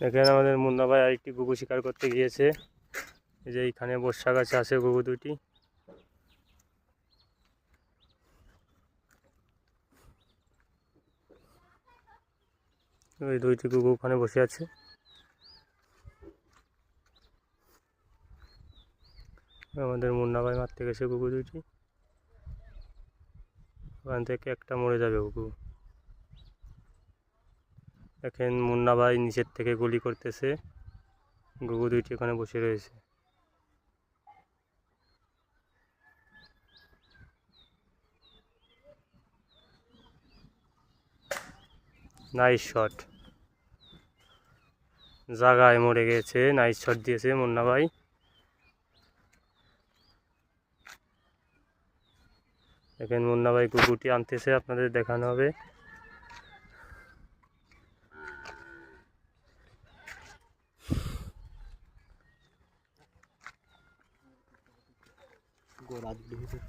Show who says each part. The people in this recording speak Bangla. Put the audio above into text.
Speaker 1: দেখেন আমাদের মুন্না ভাই আরেকটি গুগু শিকার করতে গিয়েছে। এই যে এইখানে বর্ষা গাছে আছে গুগু দুটি ওই দুইটি গুগু ওখানে বসে আছে। আমাদের মুন্না ভাই মারতে গেছে গুগু দুইটি। ওখান থেকে একটা মরে যাবে গুগু দেখেন মুন্না ভাই নিচের থেকে গুলি করতেছে। গুগু দুইটি ওখানে বসে রয়েছে। নাইস শট জাগায় মরে গেছে। নাইস শট দিয়েছে মুন্না ভাই। দেখেন মুন্না ভাই কুকুরটি আনতেছে, আপনাদের দেখানো হবে।
Speaker 2: decorado, beleza?